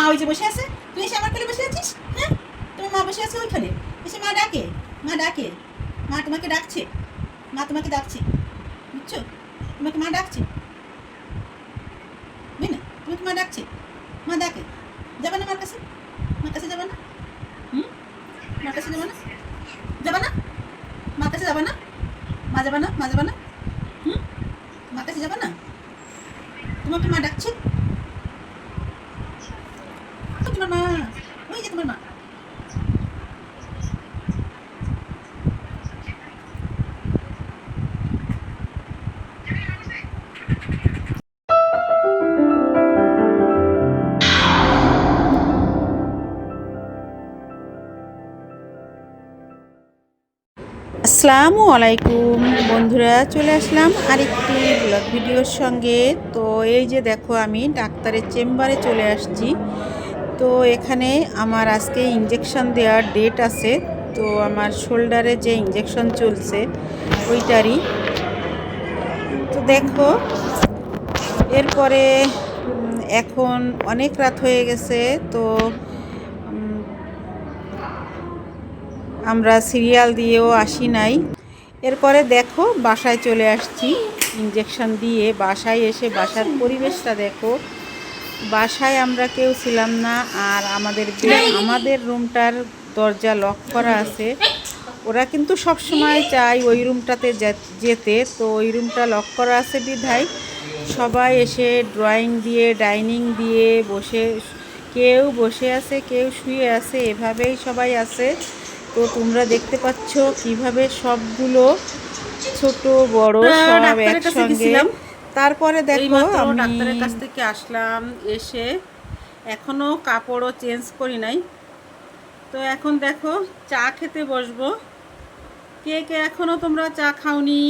মা ওই যে বসে আছে? তুই এসে আমার কোলে বসে আছিস? হ্যাঁ? তোমার মা বসে আছে ওইখানে। এসে মা ডাকে মা ডাকে। মা তোমাকে ডাকছে। মা তোমাকে ডাকছে। বুঝছ? তোমাকে মা ডাকছে। বুঝলি? তোমাকে মা ডাকছে। মা ডাকে। যাবে না মার কাছে? মার কাছে যাবে না? হুম? মার কাছে যাবে না? যাবে না? মার কাছে যাবে না? মা যাবে না? মা যাবে না? হুম? মার কাছে যাবে না? তোমাকে মা ডাকছে? আসসালামু আলাইকুম। বন্ধুরা, চলে আসলাম আরেকটি ব্লগ ভিডিওর সঙ্গে। তো এই যে দেখো, আমি ডাক্তারের চেম্বারে চলে আসছি। তো এখানে আমার আজকে ইঞ্জেকশন দেওয়ার ডেট আছে। তো আমার শোল্ডারে যে ইঞ্জেকশন চলছে, ওইটারই। তো দেখো, এরপরে এখন অনেক রাত হয়ে গেছে। তো আমরা সিরিয়াল দিয়েও আসি নাই। এরপরে দেখো বাসায় চলে আসছি ইঞ্জেকশন দিয়ে। বাসায় এসে বাসার পরিবেশটা দেখো। বাসায় আমরা কেউ ছিলাম না আর আমাদের আমাদের রুমটার দরজা লক করা আছে, ওরা কিন্তু সব সময় চায় ওই রুমটাতে যেতে। তো ওই রুমটা লক করা আছে বিধায় সবাই এসে ড্রয়িং দিয়ে ডাইনিং দিয়ে বসে কেউ বসে আছে, কেউ শুয়ে আছে, এভাবেই সবাই আছে। তো তোমরা দেখতে পাচ্ছ কীভাবে সবগুলো ছোট বড় সব একসঙ্গে। তারপরে দেখো আমি ডাক্তারের কাছ থেকে আসলাম এসে এখনও কাপড়ও চেঞ্জ করি নাই। তো এখন দেখো চা খেতে বসবো। কে কে এখনও তোমরা চা খাওনি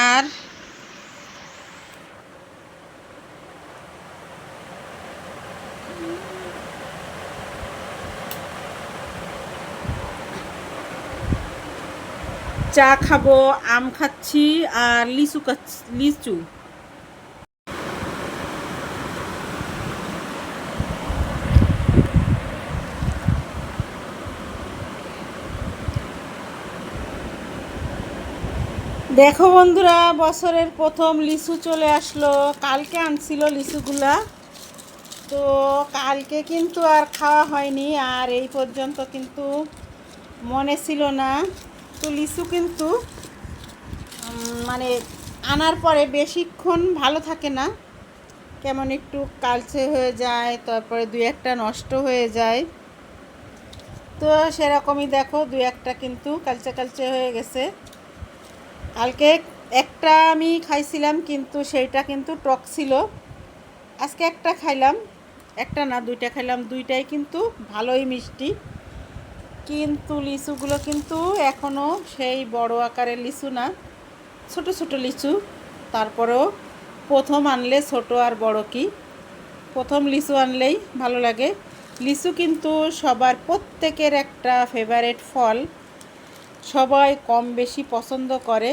আর চা খাব, আম খাচ্ছি আর লিচু লিচু। দেখো বন্ধুরা, বছরের প্রথম লিচু চলে আসলো। কালকে আনছিল লিচুগুলা। তো কালকে কিন্তু আর খাওয়া হয়নি, আর এই পর্যন্ত কিন্তু মনে ছিল না। তো লিচু কিন্তু মানে আনার পরে বেশিক্ষণ ভালো থাকে না। কেমন একটু কালচে হয়ে যায়, তারপরে দুই একটা নষ্ট হয়ে যায়। তো সেরকমই দেখো, দুই একটা কিন্তু কালচে কালচে হয়ে গেছে। কালকে একটা আমি খাইছিলাম, কিন্তু সেইটা কিন্তু টক ছিল। আজকে একটা খাইলাম, একটা না, দুইটা খাইলাম, দুইটাই কিন্তু ভালোই মিষ্টি। কিন্তু লিচুগুলো কিন্তু এখনও সেই বড় আকারের লিচু না, ছোট ছোট লিচু। তারপরেও প্রথম আনলে ছোট আর বড় কি? প্রথম লিচু আনলেই ভালো লাগে। লিচু কিন্তু সবার প্রত্যেকের একটা ফেভারেট ফল। সবাই কম বেশি পছন্দ করে।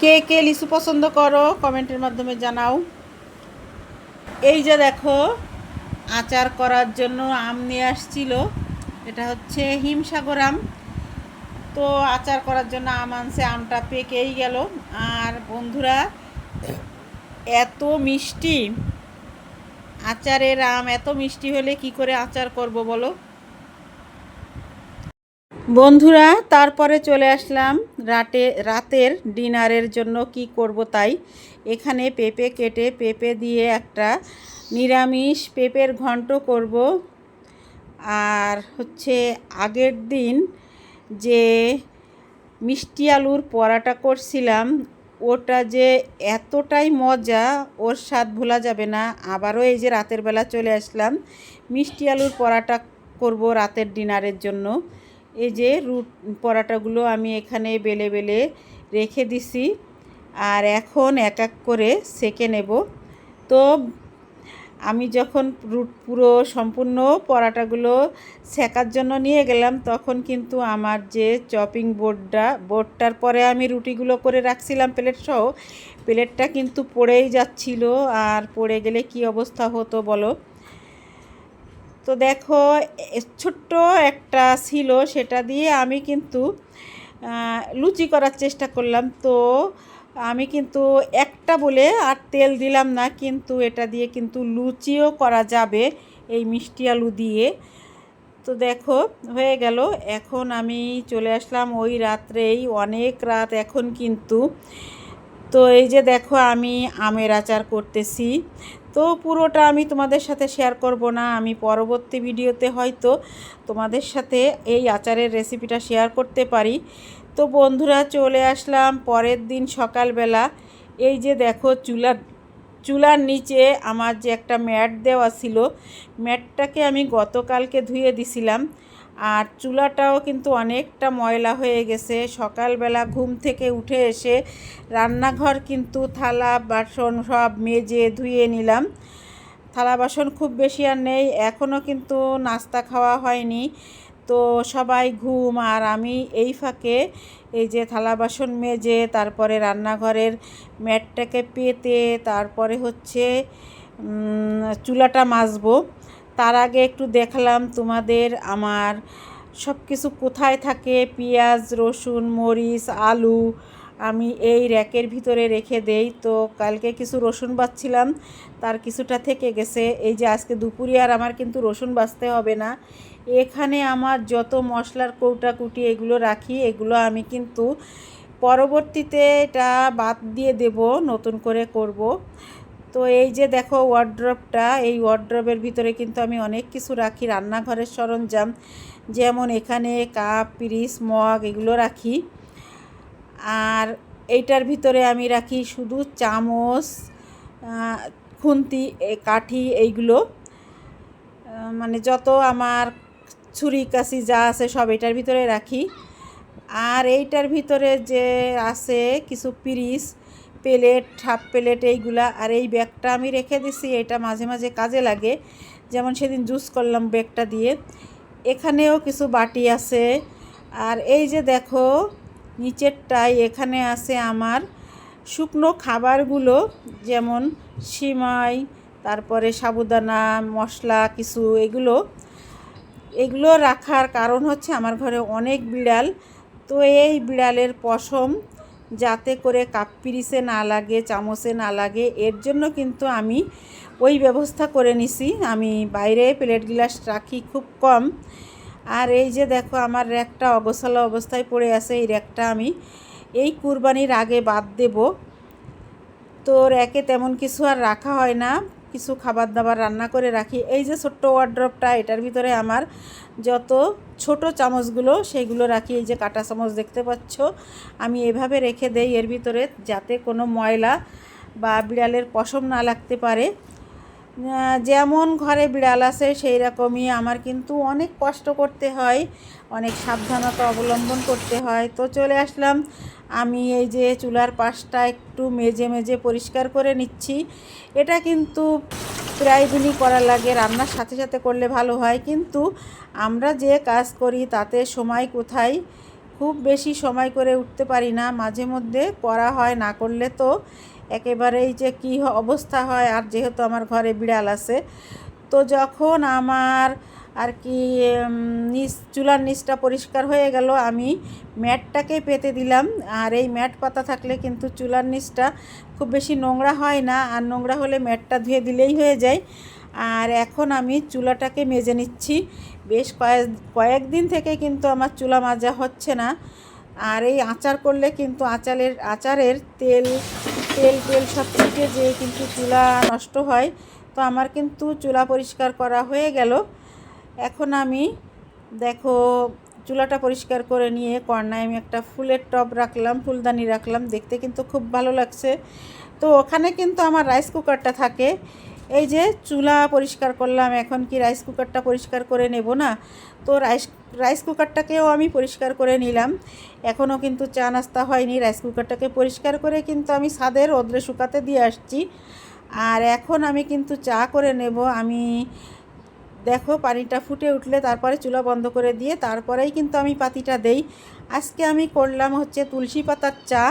কে কে লিচু পছন্দ করো কমেন্টের মাধ্যমে জানাও। এই যে দেখো আচার করার জন্য আম নিয়ে আসছিল। এটা হচ্ছে হিমসাগর আম। তো আচার করার জন্য আম আনছে, আমটা পেকেই গেল। আর বন্ধুরা, এত মিষ্টি। আচারের আম এত মিষ্টি হলে কি করে আচার করব বলো? বন্ধুরা, তারপরে চলে আসলাম রাতে, রাতের ডিনারের জন্য কি করব তাই। এখানে পেঁপে কেটে, পেঁপে দিয়ে একটা নিরামিষ পেঁপের ঘন্ট করব। আর হচ্ছে আগের দিন যে মিষ্টি আলুর পরাটা করছিলাম, ওটা যে এতটাই মজা, ওর স্বাদ ভোলা যাবে না। আবারও এই যে রাতের বেলা চলে আসলাম, মিষ্টি আলুর পরাটা করব রাতের ডিনারের জন্য। এই যে রুট, পরাটাগুলো আমি এখানে বেলে বেলে রেখে দিছি। আর এখন এক এক করে সেকে নেব। তো আমি যখন রুট পুরো সম্পূর্ণ পরাটাগুলো সেকার জন্য নিয়ে গেলাম, তখন কিন্তু আমার যে চপিং বোর্ডটা, বোর্ডটার পরে আমি রুটিগুলো করে রাখছিলাম প্লেট সহ, প্লেটটা কিন্তু পড়েই যাচ্ছিল। আর পড়ে গেলে কি অবস্থা হতো বলো? তো দেখো ছোট্ট একটা ছিল, সেটা দিয়ে আমি কিন্তু লুচি করার চেষ্টা করলাম। তো আমি কিন্তু একটা বলে আর তেল দিলাম না, কিন্তু এটা দিয়ে কিন্তু লুচিও করা যাবে এই মিষ্টি আলু দিয়ে। তো দেখো, হয়ে গেল। এখন আমি চলে আসলাম ওই রাত্রেই, অনেক রাত এখন কিন্তু। তো এই যে দেখো, আমি আমের আচার করতেছি। তো পুরোটা আমি তোমাদের সাথে শেয়ার করব না, আমি পরবর্তী ভিডিওতে হয়তো তোমাদের সাথে এই আচারের রেসিপিটা শেয়ার করতে পারি। তো বন্ধুরা চলে আসলাম পরের দিন সকালবেলা। এই যে দেখো চুলার চুলার নিচে আমার যে একটা ম্যাট দেওয়া ছিল, ম্যাটটাকে আমি গতকালকে ধুয়ে দিছিলাম। আর চুলাটাও কিন্তু অনেকটা ময়লা হয়ে গেছে। সকালবেলা ঘুম থেকে উঠে এসে রান্নাঘর কিন্তু থালা, বাসন সব মেজে ধুয়ে নিলাম। থালা বাসন খুব বেশি আর নেই, এখনও কিন্তু নাস্তা খাওয়া হয়নি। তো সবাই ঘুম আর আমি এই ফাঁকে এই যে থালা বাসন মেজে, তারপরে রান্নাঘরের ম্যাটটাকে পেতে, তারপরে হচ্ছে চুলাটা মাজবো। তার আগে একটু দেখলাম তোমাদের আমার সব কিছু কোথায় থাকে। পেঁয়াজ, রসুন, মরিচ, আলু আমি এই র্যাকের ভিতরে রেখে দেই। তো কালকে কিছু রসুন বাছছিলাম তার কিছুটা থেকে গেছে। এই যে আজকে দুপুরে আর আমার কিন্তু রসুন বাছতে হবে না। এখানে আমার যত মশলার কৌটা কুটি এগুলো রাখি, এগুলো আমি কিন্তু পরবর্তীতে এটা বাদ দিয়ে দেব, নতুন করে করব। তো এই যে দেখো ওয়ার্ড্রপটা এই ওয়ার্ড্রপের ভিতরে কিন্তু আমি অনেক কিছু রাখি, রান্নাঘরের সরঞ্জাম, যেমন এখানে কাপ পিরিস মগ এগুলো রাখি। আর এইটার ভিতরে আমি রাখি শুধু চামচ খুন্তি কাঠি, এইগুলো। মানে যত আমার ছুরি কাছি যা আছে সব এটার ভিতরে রাখি। আর এইটার ভিতরে যে আছে কিছু পিরিস, প্লেট, হাফ প্লেট এইগুলা, আর এই ব্যাগটা আমি রেখে দিছি, এটা মাঝে মাঝে কাজে লাগে। যেমন সেদিন জুস করলাম ব্যাগটা দিয়ে। এখানেও কিছু বাটি আছে। আর এই যে দেখো নিচেরটাই এখানে আছে আমার শুকনো খাবারগুলো, যেমন সিমাই, তারপরে সাবুদানা, মশলা, কিছু এগুলো। এগুলো রাখার কারণ হচ্ছে আমার ঘরে অনেক বিড়াল। তো এই বিড়ালের পশম যাতে করে কাপ পিরিসে না লাগে, চামচে না লাগে, এর জন্য কিন্তু আমি ওই ব্যবস্থা করে নিছি। আমি বাইরে প্লেট গ্লাস রাখি খুব কম। আর এই যে দেখো, আমার র্যাকটা অগোছালো অবস্থায় পড়ে আছে, এই র্যাকটা আমি এই কুরবানির আগে বাদ দেব। তো র্যাকে তেমন কিছু আর রাখা হয় না। কিছু খাবার দাবার রান্না করে রাখি। এই যে ছোট্ট ওয়ার্ড্রপটা এটার ভিতরে আমার যত ছোট চামচগুলো সেইগুলো রাখি। এই যে কাটা চামচ দেখতে পাচ্ছ, আমি এভাবে রেখে দেই। এর ভিতরে যাতে কোনো ময়লা বা বিড়ালের পশম না লাগতে পারে। যেমন ঘরে বিড়াল আছে, সেই রকমই আমার কিন্তু অনেক কষ্ট করতে হয়, অনেক সাবধানতা অবলম্বন করতে হয়। তো চলে আসলাম, আমি এই যে চুলার পাশটা একটু মেজে মেজে পরিষ্কার করে নিচ্ছি। এটা কিন্তু প্রায় দিনই করা লাগে, রান্নার সাথে সাথে করলে ভালো হয়। কিন্তু আমরা যে কাজ করি, তাতে সময় কোথায়? খুব বেশি সময় করে উঠতে পারি না, মাঝে মধ্যে করা হয়, না করলে তো একেবারেই যে কী অবস্থা হয়, আর যেহেতু আমার ঘরে বিড়াল আছে, তো যখন আমার আর কি নিচ, চুলার নিচটা পরিষ্কার হয়ে গেল, আমি ম্যাটটাকে পেতে দিলাম, আর এই ম্যাট পাতা থাকলে কিন্তু চুলার নিচটা খুব বেশি নোংরা হয় না, আর নোংরা হলে ম্যাটটা ধুয়ে দিলেই হয়ে যায়। আর এখন আমি চুলাটাকে মেজে নিচ্ছি। বেশ কয়েক কয়েকদিন থেকে কিন্তু আমার চুলা মাজা হচ্ছে না। আর এই আচার করলে কিন্তু আচারের আচারের তেল তেল তেল সব ছিটে যেয়ে কিন্তু চুলা নষ্ট হয়। তো আমার কিন্তু চুলা পরিষ্কার করা হয়ে গেল। এখন আমি দেখো চুলাটা পরিষ্কার করে নিয়ে কর্নায় আমি একটা ফুলের টব রাখলাম, ফুলদানি রাখলাম। দেখতে কিন্তু খুব ভালো লাগছে। তো ওখানে কিন্তু আমার রাইস কুকারটা থাকে। এই যে চুলা পরিষ্কার করলাম, এখন কি রাইস কুকারটা পরিষ্কার করে নেব না? তো রাইস রাইস কুকারটাকেও আমি পরিষ্কার করে নিলাম। এখনও কিন্তু চা নাস্তা হয়নি রাইস কুকারটাকে পরিষ্কার করে কিন্তু আমি ছাদের রোদ্রে শুকাতে দিয়ে আসছি। আর এখন আমি কিন্তু চা করে নেব। আমি, দেখো পানিটা ফুটে উঠলে তারপরে চুলা বন্ধ করে দিয়ে তারপরেই কিন্তু আমি পাতিটা দেই। আজকে আমি করলাম হচ্ছে তুলসী পাতার চা।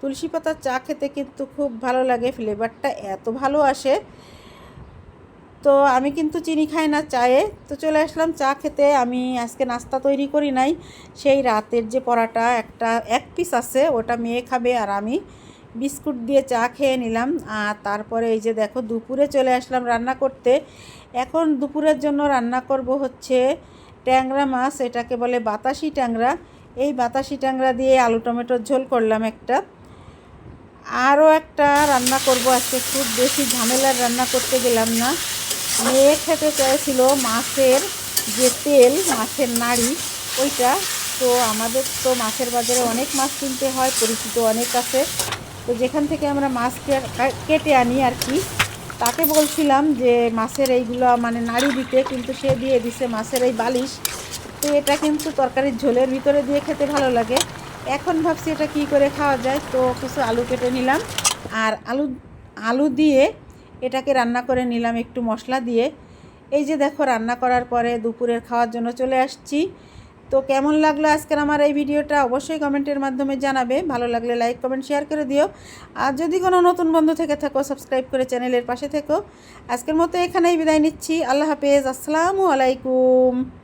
তুলসী পাতার চা খেতে কিন্তু খুব ভালো লাগে ফ্লেভারটা এত ভালো আসে। তো আমি কিন্তু চিনি খাই না চায়ে। তো চলে আসলাম চা খেতে। আমি আজকে নাস্তা তৈরি করি নাই। সেই রাতের যে পরাটা একটা, এক পিস আছে, ওটা মেয়ে খাবে আর আমি বিস্কুট দিয়ে চা খেয়ে নিলাম। আর তারপরে এই যে দেখো, দুপুরে চলে আসলাম রান্না করতে। এখন দুপুরের জন্য রান্না করব হচ্ছে ট্যাংরা মাছ, এটাকে বলে বাতাসি ট্যাংরা। এই বাতাসি ট্যাংরা দিয়ে আলু টমেটোর ঝোল করলাম একটা। আরও একটা রান্না করব আজকে। খুব বেশি ঝামেলার রান্না করতে গেলাম না। মেয়ে খেতে চাইছিল মাছের যে তেল, মাছের নাড়ি, ওইটা। তো আমাদের তো মাছের বাজারে অনেক মাছ কিনতে হয়, পরিচিত অনেক আছে। তো যেখান থেকে আমরা মাছ কেটে আনি আর কি, তাকে বলছিলাম যে মাছের এইগুলো মানে নাড়ি দিতে, কিন্তু সে দিয়ে দিছে মাছের এই বালিশ। তো এটা কিন্তু তরকারির ঝোলের ভিতরে দিয়ে খেতে ভালো লাগে। এখন ভাবছি এটা কি করে খাওয়া যায়। তো কিছু আলু কেটে নিলাম। আর আলু আলু দিয়ে এটাকে রান্না করে নিলাম একটু মশলা দিয়ে। এই যে দেখো, রান্না করার পরে দুপুরের খাওয়ার জন্য চলে আসছি। তো কেমন লাগল আজকের আমার এই ভিডিওটা অবশ্যই কমেন্টের মাধ্যমে জানাবে। ভালো লাগলে লাইক, কমেন্ট, শেয়ার করে দিও। আর যদি কোনো নতুন বন্ধু থেকে থাকো, সাবস্ক্রাইব করে চ্যানেলের পাশে থেকো। আজকের মতো এখানেই বিদায় নিচ্ছি। আল্লাহ হাফেজ। আসসালামু আলাইকুম।